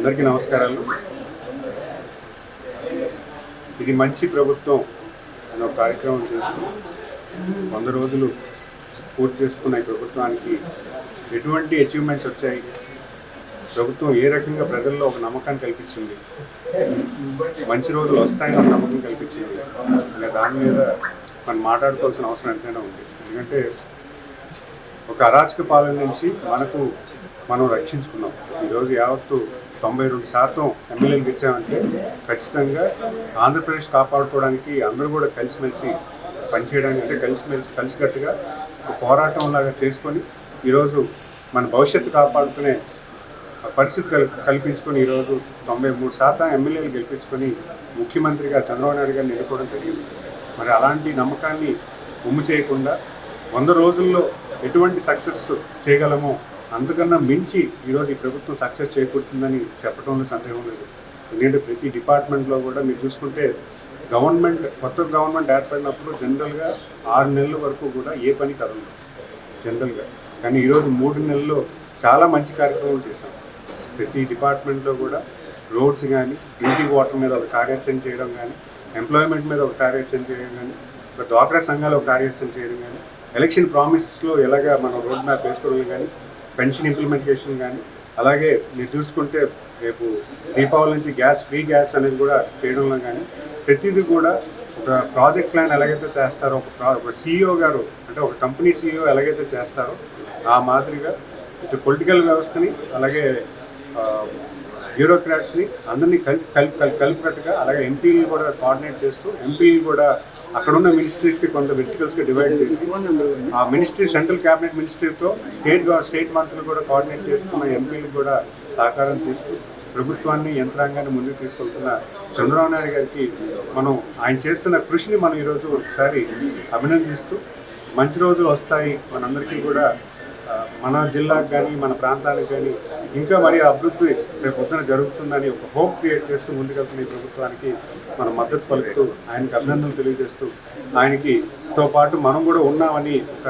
అందరికీ నమస్కారాలు. ఇది మంచి ప్రభుత్వం అనే ఒక కార్యక్రమం చేస్తూ వంద రోజులు పూర్తి చేసుకున్న ఈ ప్రభుత్వానికి ఎటువంటి అచీవ్మెంట్స్ వచ్చాయి? ప్రభుత్వం ఏ రకంగా ప్రజల్లో ఒక నమ్మకాన్ని కల్పించింది మంచి రోజులు వస్తాయని ఒక నమ్మకం కల్పించింది. ఇంకా దాని మీద మనం మాట్లాడుకోవాల్సిన అవసరం ఎంతైనా ఉంది. ఎందుకంటే ఒక అరాచక పాలన నుంచి మనకు మనం రక్షించుకున్నాం. ఈరోజు యావత్తు తొంభై రెండు శాతం ఎమ్మెల్యేలు గెలిచామంటే ఖచ్చితంగా ఆంధ్రప్రదేశ్ కాపాడుకోవడానికి అందరూ కూడా కలిసిమెలిసి పనిచేయడానికి అంటే కలిసిమెలిసి కలిసికట్టుగా ఒక పోరాటం లాగా చేసుకొని ఈరోజు మన భవిష్యత్తు కాపాడుకునే పరిస్థితి కల్ కల్పించుకొని ఈరోజు తొంభై మూడు శాతం ఎమ్మెల్యేలు గెలిపించుకొని ముఖ్యమంత్రిగా చంద్రబాబు నాయుడు గారు నిలుకోవడం జరిగింది. మరి అలాంటి నమ్మకాన్ని ఉమ్ము చేయకుండా వంద రోజుల్లో ఎటువంటి సక్సెస్ చేయగలమో అంతకన్నా మించి ఈరోజు ఈ ప్రభుత్వం సక్సెస్ చేకూరుతుందని చెప్పడంలో సందేహం లేదు. ఎందుకంటే ప్రతి డిపార్ట్మెంట్లో కూడా మీరు చూసుకుంటే గవర్నమెంట్ కొత్త గవర్నమెంట్ ఏర్పడినప్పుడు జనరల్గా ఆరు నెలల వరకు కూడా ఏ పని కదలదు జనరల్గా. కానీ ఈరోజు మూడు నెలల్లో చాలా మంచి కార్యక్రమాలు చేశాం. ప్రతి డిపార్ట్మెంట్లో కూడా రోడ్స్ కానీ డ్రింకింగ్ వాటర్ మీద ఒక కార్యాచరణ చేయడం కానీ ఎంప్లాయ్మెంట్ మీద ఒక కార్యాచరణ చేయడం కానీ ఒక డ్వాక్రా సంఘాలు ఒక కార్యాచరణ చేయడం కానీ ఎలక్షన్ ప్రామిసెస్లో ఎలాగ మనం రోడ్ మ్యాప్ వేసుకోవడం కానీ పెన్షన్ ఇంప్లిమెంటేషన్ కానీ అలాగే మీరు చూసుకుంటే రేపు దీపావళి నుంచి గ్యాస్ ఫ్రీ గ్యాస్ అనేది కూడా చేయడంలో కానీ ప్రతిదీ కూడా ఒక ప్రాజెక్ట్ ప్లాన్ ఎలాగైతే చేస్తారో ఒక ప్రా ఒక సీఈఓ గారు అంటే ఒక కంపెనీ సీఈఓ ఎలాగైతే చేస్తారో ఆ మాదిరిగా ఇటు పొలిటికల్ వ్యవస్థని అలాగే బ్యూరోక్రాట్స్ని అందరినీ కలిపి కలిపి కలిపి కలిపినట్టుగా అలాగే ఎంపీలు కూడా కోఆర్డినేట్ చేస్తూ ఎంపీలు కూడా అక్కడున్న మినిస్ట్రీస్కి కొంత వెర్టికల్స్కి డివైడ్ చేసి ఆ మినిస్ట్రీ సెంట్రల్ క్యాబినెట్ మినిస్ట్రీతో స్టేట్ స్టేట్ మంత్రులు కూడా కోఆర్డినేట్ చేస్తున్న ఎంపీలకు కూడా సహకారం తీసుకు ప్రభుత్వాన్ని యంత్రాంగాన్ని ముందుకు తీసుకెళ్తున్న చంద్రబాబు నాయుడు గారికి మనం ఆయన చేస్తున్న కృషిని మనం ఈరోజు ఒకసారి అభినందిస్తూ మంచి రోజులు వస్తాయి మనందరికీ కూడా. మన జిల్లాకు కానీ మన ప్రాంతానికి కానీ ఇంకా మరి అభివృద్ధి రేపు పొద్దున జరుగుతుందని ఒక హోప్ క్రియేట్ చేస్తూ ముందుకెళ్తున్న ఈ ప్రభుత్వానికి మనం మద్దతు పలుకుతూ ఆయనకి అభినందనలు తెలియజేస్తూ ఆయనకి తో పాటు మనం కూడా ఉన్నామని ఒక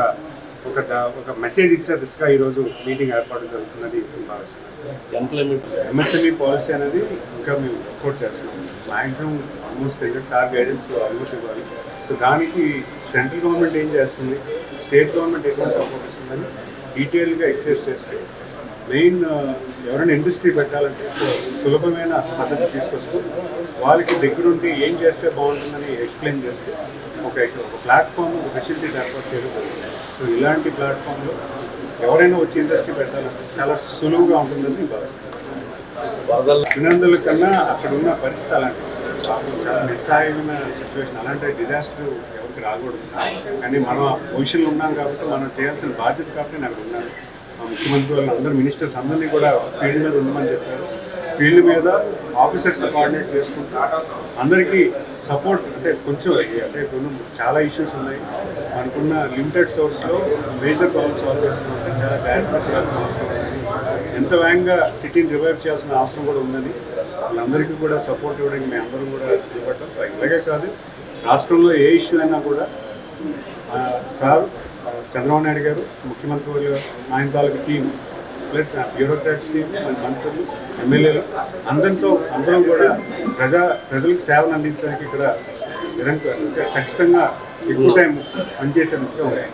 ఒక ఒక మెసేజ్ ఇచ్చే దిశగా ఈరోజు మీటింగ్ ఏర్పాటు జరుగుతుందని నేను భావిస్తున్నాను. ఎంఎస్ఎంఈ పాలసీ అనేది ఇంకా మేము వర్కౌట్ చేస్తున్నాం. Maximum almost sir guidance almost ఇవ్వాలి. సో దానికి సెంట్రల్ గవర్నమెంట్ ఏం చేస్తుంది? స్టేట్ గవర్నమెంట్ ఎటువంటి సపోర్ట్ ఇస్తుందని డీటెయిల్గా ఎక్సైజ్ చేస్తే మెయిన్ ఎవరైనా ఇండస్ట్రీ పెట్టాలంటే సులభమైన పద్ధతి తీసుకొస్తూ వాళ్ళకి దగ్గరుండి ఏం చేస్తే బాగుంటుందని ఎక్స్ప్లెయిన్ చేస్తే ఒక ఒక ప్లాట్ఫామ్ ఒక ఫెసిలిటీస్ ఏర్పాటు చేయడం సో ఇలాంటి ప్లాట్ఫామ్లో ఎవరైనా వచ్చి ఇండస్ట్రీ పెట్టాలంటే చాలా సులువుగా ఉంటుందని భావిస్తాను భావిస్తున్నాను. అభినందనల కన్నా అక్కడ ఉన్న పరిస్థితి అలాంటి చాలా నిస్సాయమైన సిచ్యువేషన్. అలాంటి డిజాస్టర్ ఎవరికి రాకూడదు. కానీ మనం ఆ పొజిషన్లో ఉన్నాం కాబట్టి మనం చేయాల్సిన బాధ్యత కాబట్టి నాకు ఉన్నాను. మా ముఖ్యమంత్రి వాళ్ళు అందరు మినిస్టర్స్ అందరినీ కూడా ఫీల్డ్ మీద ఉండమని చెప్పారు. ఫీల్డ్ మీద ఆఫీసర్స్ని కోఆర్డినేట్ చేసుకుంటూ అందరికీ సపోర్ట్ అంటే కొంచెం అంటే ఇప్పుడు చాలా ఇష్యూస్ ఉన్నాయి. మనకున్న లిమిటెడ్ సోర్స్లో మేజర్ ప్రాబ్లమ్స్ సాల్వ్ చేస్తున్నాం చాలా జాగ్రత్తగా చేయాల్సిన అవసరం ఉంది. ఎంత వేగంగా సిటీని రివైవ్ చేయాల్సిన అవసరం కూడా ఉందని వాళ్ళందరికీ కూడా సపోర్ట్ ఇవ్వడానికి మేము అందరం కూడా ఇవ్వటం ఇలాగే కాదు రాష్ట్రంలో ఏ ఇష్యూ అయినా కూడా సార్ చంద్రబాబు నాయుడు గారు ముఖ్యమంత్రి వాళ్ళు ఆయన తాలూకు టీం ప్లస్ బ్యూరోక్రాట్స్ టీం మన మంత్రులు ఎమ్మెల్యేలు అందరితో అందరం కూడా ప్రజా ప్రజలకు సేవలు అందించడానికి ఇక్కడ నిరంతరం ఖచ్చితంగా ఎక్కువ టైం పనిచేసే దిశగా ఉన్నాయి